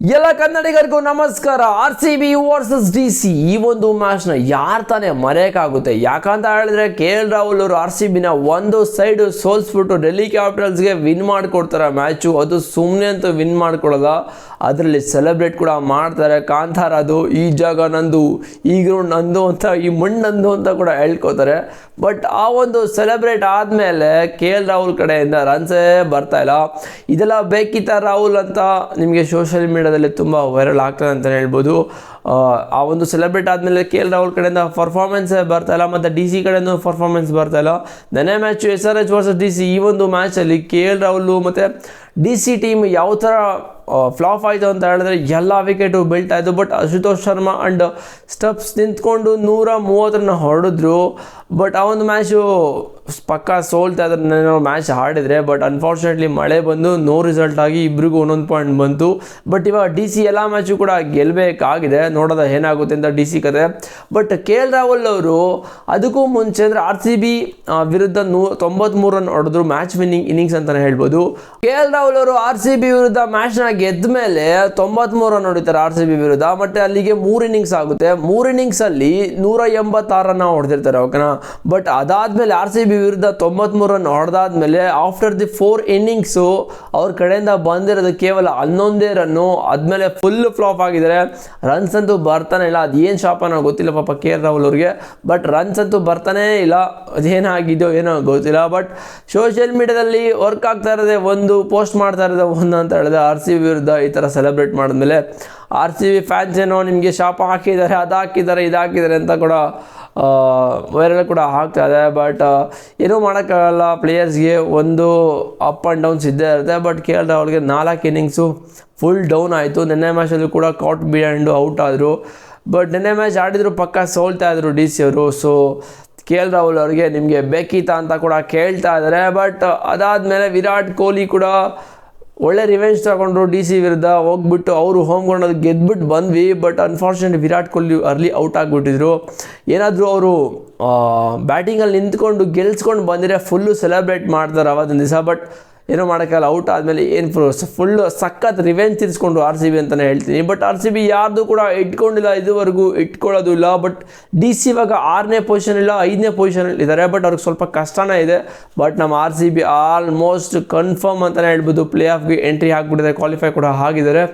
ಎಲ್ಲ ಕನ್ನಡಿಗರಿಗೂ ನಮಸ್ಕಾರ. R C B versus D C ಈ ಒಂದು ಮ್ಯಾಚ್ನ ಯಾರು ತಾನೇ ಮರೆಯೋಕ್ಕಾಗುತ್ತೆ? ಯಾಕಂತ ಹೇಳಿದ್ರೆ ಕೆ ಎಲ್ ರಾಹುಲ್ ಅವರು ಆರ್ ಸಿ ಬಿನ ಒಂದು ಸೈಡ್ ಸೋಲ್ಸ್ಬಿಟ್ಟು ಡೆಲ್ಲಿ ಕ್ಯಾಪಿಟಲ್ಸ್ಗೆ ವಿನ್ ಮಾಡಿಕೊಡ್ತಾರೆ ಮ್ಯಾಚು ಅದು ಸುಮ್ಮನೆ ಅಂತ ವಿನ್ ಮಾಡ್ಕೊಡಲ್ಲ ಅದರಲ್ಲಿ ಸೆಲೆಬ್ರೇಟ್ ಕೂಡ ಮಾಡ್ತಾರೆ. ಕಾಂತಾರ ಅದು, ಈ ಜಾಗ ನಂದು, ಈ ಗ್ರೌಂಡ್ ನಂದು ಅಂತ, ಈ ಮಣ್ಣು ನಂದು ಅಂತ ಕೂಡ ಹೇಳ್ಕೊತಾರೆ. ಬಟ್ ಆ ಒಂದು ಸೆಲೆಬ್ರೇಟ್ ಆದಮೇಲೆ ಕೆ ಎಲ್ ರಾಹುಲ್ ಕಡೆಯಿಂದ ರನ್ಸೇ ಬರ್ತಾ ಇಲ್ಲ. ಇದೆಲ್ಲ ಬೇಕಿತ್ತ ರಾಹುಲ್ ಅಂತ ನಿಮಗೆ ಸೋಷಿಯಲ್ ಮೀಡಿಯಾದಲ್ಲಿ ತುಂಬ ವೈರಲ್ ಆಗ್ತದೆ ಅಂತಲೇ ಹೇಳ್ಬೋದು. ಆ, ಒಂದು ಸೆಲೆಬ್ರೇಟ್ ಆದಮೇಲೆ ಕೆ ಎಲ್ ರಾಹುಲ್ ಕಡೆಯಿಂದ ಪರ್ಫಾರ್ಮೆನ್ಸ್ ಬರ್ತಾಯಿಲ್ಲ ಮತ್ತು ಡಿ ಸಿ ಕಡೆಯಿಂದ ಪರ್ಫಾರ್ಮೆನ್ಸ್ ಬರ್ತಾಯಿಲ್ಲ ನೆನೆ match S R H versus D C ಈ ಒಂದು ಮ್ಯಾಚಲ್ಲಿ ಕೆ ಎಲ್ ರಾಹುಲ್ ಮತ್ತು ಡಿ ಸಿ ಟೀಮ್ ಯಾವ ಥರ ಫ್ಲಾಪ್ ಆಯಿತು ಅಂತ ಹೇಳಿದ್ರೆ ಎಲ್ಲ wicket ಬೀಳ್ತಾಯಿದ್ದು but Ashutosh Sharma and Stubbs ನಿಂತ್ಕೊಂಡು ನೂರ ಮೂವತ್ತರನ್ನ ಹೊಡೆದ್ರು. ಬಟ್ ಆ ಒಂದು ಮ್ಯಾಚು ಪಕ್ಕ ಸೋಲ್ತಾ ಇದ್ರೆ ಮ್ಯಾಚ್ ಆಡಿದರೆ ಬಟ್ ಅನ್ಫಾರ್ಚುನೇಟ್ಲಿ ಮಳೆ ಬಂದು ನೋ ರಿಸಲ್ಟ್ ಆಗಿ ಇಬ್ರಿಗೂ ಒಂದೊಂದು ಪಾಯಿಂಟ್ ಬಂತು. ಬಟ್ ಇವಾಗ ಡಿ ಸಿ ಎಲ್ಲ ಮ್ಯಾಚು ಕೂಡ ಗೆಲ್ಲಬೇಕಾಗಿದೆ ನೋಡೋದ ಏನಾಗುತ್ತೆ ಅಂತ ಡಿ ಸಿ ಕತೆ. ಬಟ್ ಕೆ ಎಲ್ ರಾಹುಲ್ ಅವರು ಅದಕ್ಕೂ ಮುಂಚೆ ಅಂದರೆ ಆರ್ ಸಿ ಬಿ ವಿರುದ್ಧ ನೂ ತೊಂಬತ್ಮೂರು ರನ್ ಹೊಡೆದ್ರು ಮ್ಯಾಚ್ ವಿನ್ನಿಂಗ್ ಇನ್ನಿಂಗ್ಸ್ ಅಂತಲೇ ಹೇಳ್ಬೋದು. ಕೆ ಎಲ್ ರಾಹುಲ್ ಅವರು ಆರ್ ಸಿ ಬಿ ವಿರುದ್ಧ ಮ್ಯಾಚ್ನ ಗೆದ್ದ ಮೇಲೆ ತೊಂಬತ್ತ್ಮೂರು ರನ್ ಹೊಡಿತಾರೆ ಆರ್ ಸಿ ಬಿ ವಿರುದ್ಧ. ಮತ್ತು ಅಲ್ಲಿಗೆ ಮೂರು ಇನ್ನಿಂಗ್ಸ್ ಆಗುತ್ತೆ. ಮೂರು ಇನ್ನಿಂಗ್ಸಲ್ಲಿ ನೂರ ಎಂಬತ್ತಾರು ರನ್ನ ಹೊಡೆದಿರ್ತಾರೆ ಓಕೆನಾ ಬಟ್ ಅದಾದಮೇಲೆ ಆರ್ ಸಿ ಬಿ ವಿರುದ್ಧ ತೊಂಬತ್ಮೂರು ರನ್ ಹೊಡೆದಾದ್ಮೇಲೆ ಆಫ್ಟರ್ ದಿ ಫೋರ್ ಇನ್ನಿಂಗ್ಸು ಅವ್ರ ಕಡೆಯಿಂದ ಬಂದಿರೋದು ಕೇವಲ ಹನ್ನೊಂದೇ ರನ್ನು ಆದಮೇಲೆ ಫುಲ್ ಫ್ಲಾಪ್ ಆಗಿದ್ದಾರೆ ರನ್ಸ್ ಅಂತೂ ಬರ್ತಾನೆ ಇಲ್ಲ. ಅದೇನು ಶಾಪ ಶಾಪನೋ ಗೊತ್ತಿಲ್ಲ ಪಾಪ ಕೆ ಆರ್ ರಾಹುಲ್ ಅವ್ರಿಗೆ. ಬಟ್ ರನ್ಸ್ ಅಂತೂ ಬರ್ತಾನೇ ಇಲ್ಲ. ಅದೇನಾಗಿದೆಯೋ ಏನೋ ಗೊತ್ತಿಲ್ಲ. ಬಟ್ ಸೋಷಿಯಲ್ ಮೀಡಿಯಾದಲ್ಲಿ ವರ್ಕ್ ಆಗ್ತಾ ಇರೋದೇ ಒಂದು ಪೋಸ್ಟ್ ಮಾಡ್ತಾ ಇರೋದೇ ಒಂದು ಅಂತ ಹೇಳಿದೆ ಆರ್ ಸಿ ಬಿ ವಿರುದ್ಧ ಈ ಥರ ಸೆಲೆಬ್ರೇಟ್ ಮಾಡಿದ್ಮೇಲೆ ಆರ್ ಸಿ ಬಿ ಫ್ಯಾನ್ಸ್ ಏನೋ ನಿಮಗೆ ಶಾಪ ಹಾಕಿದ್ದಾರೆ, ಅದು ಹಾಕಿದ್ದಾರೆ, ಇದು ಹಾಕಿದ್ದಾರೆ ಅಂತ ಕೂಡ ವೈರಲ್ ಕೂಡ ಆಗ್ತಾ ಇದೆ ಬಟ್ ಏನೂ ಮಾಡೋಕ್ಕಾಗಲ್ಲ. ಪ್ಲೇಯರ್ಸ್ಗೆ ಒಂದು ಅಪ್ ಆ್ಯಂಡ್ ಡೌನ್ಸ್ ಇದ್ದೇ ಇರುತ್ತೆ ಬಟ್ ಕೆ ಎಲ್ ರಾಹುಲ್ಗೆ ನಾಲ್ಕು ಇನ್ನಿಂಗ್ಸು ಫುಲ್ ಡೌನ್ ಆಯಿತು. ನೆನ್ನೆ ಮ್ಯಾಚಲ್ಲೂ ಕೂಡ ಕಾಟ್ ಆ್ಯಂಡು ಔಟ್ ಆದರು. ಬಟ್ ನೆನ್ನೆ ಮ್ಯಾಚ್ ಆಡಿದ್ರು ಪಕ್ಕ ಸೋಲ್ತಾ ಇದ್ರು ಡಿ ಸಿ ಅವರು. ಸೊ ಕೆ ಎಲ್ ರಾಹುಲ್ ಅವರಿಗೆ ನಿಮಗೆ ಬೇಕೀತಾ ಅಂತ ಕೂಡ ಕೇಳ್ತಾ ಇದ್ದಾರೆ ಬಟ್ ಅದಾದಮೇಲೆ ವಿರಾಟ್ ಕೊಹ್ಲಿ ಕೂಡ ಒಳ್ಳೆ ರಿವೆಂಜ್ ತಗೊಂಡ್ರು ಡಿ ಸಿ ವಿರುದ್ಧ ಹೋಗ್ಬಿಟ್ಟು ಅವರು ಹೋಮ್ ಗ್ರೌಂಡಲ್ಲಿ ಗೆದ್ಬಿಟ್ಟು ಬಂದ್ವಿ but unfortunate Virat Kohli early out ಆಗಿಬಿಟ್ಟಿದ್ರು. ಏನಾದರೂ ಅವರು ಬ್ಯಾಟಿಂಗಲ್ಲಿ ನಿಂತ್ಕೊಂಡು ಗೆಲ್ಸ್ಕೊಂಡು ಬಂದರೆ ಫುಲ್ಲು ಸೆಲೆಬ್ರೇಟ್ ಮಾಡ್ತಾರೆ ಅವತ್ತಿನ ದಿವಸ ಬಟ್ ಏನೋ ಮಾಡೋಕ್ಕಾಗಲ್ಲ, ಔಟ್ ಆದಮೇಲೆ ಏನು ಫುಲ್ಲು ಸಖತ್ ರಿವೆಂಜ್ ತೀರಿಸ್ಕೊಂಡು ಆರ್ ಸಿ ಬಿ ಅಂತಲೇ ಹೇಳ್ತೀನಿ. ಬಟ್ ಆರ್ ಸಿ ಬಿ ಯಾರ್ದು ಕೂಡ ಇಟ್ಕೊಂಡಿಲ್ಲ ಇದುವರೆಗೂ ಇಟ್ಕೊಳ್ಳೋದು ಇಲ್ಲ ಬಟ್ ಡಿ ಸಿ ಇವಾಗ ಆರನೇ ಪೊಸಿಷನ್ ಇಲ್ಲ, ಐದನೇ ಪೊಸಿಷನಲ್ಲಿ ಇದ್ದಾರೆ. ಬಟ್ ಅವ್ರಿಗೆ ಸ್ವಲ್ಪ ಕಷ್ಟನೇ ಇದೆ. ಬಟ್ ನಮ್ಮ R C B almost confirm ಅಂತಲೇ ಹೇಳ್ಬೋದು. ಪ್ಲೇ ಆಫ್ಗೆ ಎಂಟ್ರಿ ಹಾಕ್ಬಿಟ್ಟಿದ್ದಾರೆ ಕ್ವಾಲಿಫೈ ಕೂಡ ಆಗಿದ್ದಾರೆ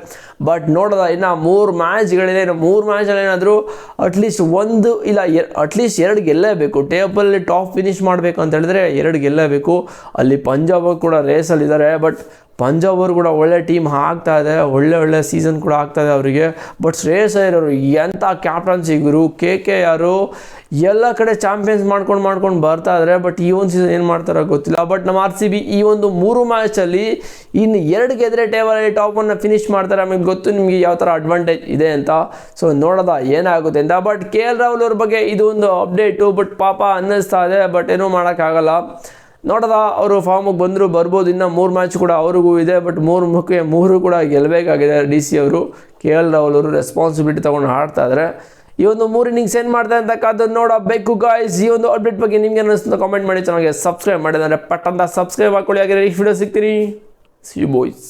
ಬಟ್ ನೋಡೋದ ಇನ್ನು ಮೂರು ಮ್ಯಾಚ್ಗಳಿದೆ ಇನ್ನು ಮೂರು ಮ್ಯಾಚಲ್ಲಿ ಏನಾದರೂ ಅಟ್ಲೀಸ್ಟ್ ಒಂದು ಇಲ್ಲ ಅಟ್ಲೀಸ್ಟ್ ಎರಡು ಗೆಲ್ಲೇಬೇಕು. ಟೇಬಲ್ಲಿ ಟಾಪ್ ಫಿನಿಶ್ ಮಾಡಬೇಕು ಅಂತ ಹೇಳಿದ್ರೆ ಎರಡು ಗೆಲ್ಲೇಬೇಕು. ಅಲ್ಲಿ ಪಂಜಾಬ್ ಕೂಡ ರೇಸಲ್ಲಿದ್ದಾರೆ ಬಟ್ ಪಂಜಾಬ್ ಅವರು ಕೂಡ ಒಳ್ಳೆ ಟೀಮ್ ಆಗ್ತಾ ಇದೆ, ಒಳ್ಳೆ ಒಳ್ಳೆ ಸೀಸನ್ ಕೂಡ ಆಗ್ತಾ ಇದೆ ಅವರಿಗೆ. ಬಟ್ ಶ್ರೇಯಸ್ ಅವರು ಎಂಥ ಕ್ಯಾಪ್ಟನ್ಸಿ ಗುರು ಕೆ ಕೆ ಯಾರು, ಎಲ್ಲ ಕಡೆ ಚಾಂಪಿಯನ್ಸ್ ಮಾಡ್ಕೊಂಡು ಮಾಡ್ಕೊಂಡು ಬರ್ತಾ ಇದ್ದಾರೆ ಬಟ್ ಈ ಒಂದು ಸೀಸನ್ ಏನು ಮಾಡ್ತಾರೋ ಗೊತ್ತಿಲ್ಲ. ಬಟ್ ನಮ್ಮ ಆರ್ ಸಿ ಬಿ ಈ ಒಂದು ಮೂರು ಮ್ಯಾಚಲ್ಲಿ ಇನ್ನು ಎರಡು ಗೆದ್ರೆ ಟೇಬಲಲ್ಲಿ ಟಾಪನ್ನು ಫಿನಿಶ್ ಮಾಡ್ತಾರೆ. ಆಮೇಲೆ ಗೊತ್ತು ನಿಮಗೆ ಯಾವ ಥರ ಅಡ್ವಾಂಟೇಜ್ ಇದೆ ಅಂತ. ಸೊ ನೋಡೋದ ಏನಾಗುತ್ತೆ ಅಂತ. ಬಟ್ ಕೆ ಎಲ್ ರಾಹುಲ್ ಅವ್ರ ಬಗ್ಗೆ ಇದು ಒಂದು ಅಪ್ಡೇಟು ಬಟ್ ಪಾಪ ಅನ್ನಿಸ್ತಾ ಇದೆ. ಬಟ್ ಏನೂ ಮಾಡೋಕ್ಕಾಗಲ್ಲ. ನೋಡೋದ, ಅವರು ಫಾರ್ಮಿಗೆ ಬಂದರೂ, ಬರ್ಬೋದು, ಇನ್ನು ಮೂರು ಮ್ಯಾಚ್ ಕೂಡ ಅವ್ರಿಗೂ ಇದೆ ಬಟ್ ಮೂರು ಮುಖ್ಯ, ಮೂರು ಕೂಡ ಗೆಲ್ಲಬೇಕಾಗಿದೆ ಡಿ ಸಿ ಅವರು. ಕೆ ಎಲ್ ರಾಹುಲ್ ಅವರು ರೆಸ್ಪಾನ್ಸಿಬಿಲಿಟಿ ತೊಗೊಂಡು ಆಡ್ತಾ ಇದ್ದಾರೆ ಈ ಒಂದು ಮೂರು ಇನ್ನಿಂಗ್ಸ್ ಏನು ಮಾಡ್ತಾರೆ ಅಂತ ಕಾದು ನೋಡಬೇಕು ಗಾಯ್ಸ್ ಈ ಒಂದು ಅಪ್ಡೇಟ್ ಬಗ್ಗೆ ನಿಮ್ಗೆ ಅನ್ನಿಸ್ತಂತ ಕಾಮೆಂಟ್ ಮಾಡಿ ಚೆನ್ನಾಗಿ ಸಬ್ಸ್ಕ್ರೈಬ್ ಮಾಡಿದ್ರೆ ಪಟ್ಟಂತ ಸಬ್ಸ್ಕ್ರೈಬ್ ಹಾಕೊಳ್ಳಿ. ಹಾಗೆ ಈ ವಿಡಿಯೋ ಸಿಗ್ತೀರಿ. C boys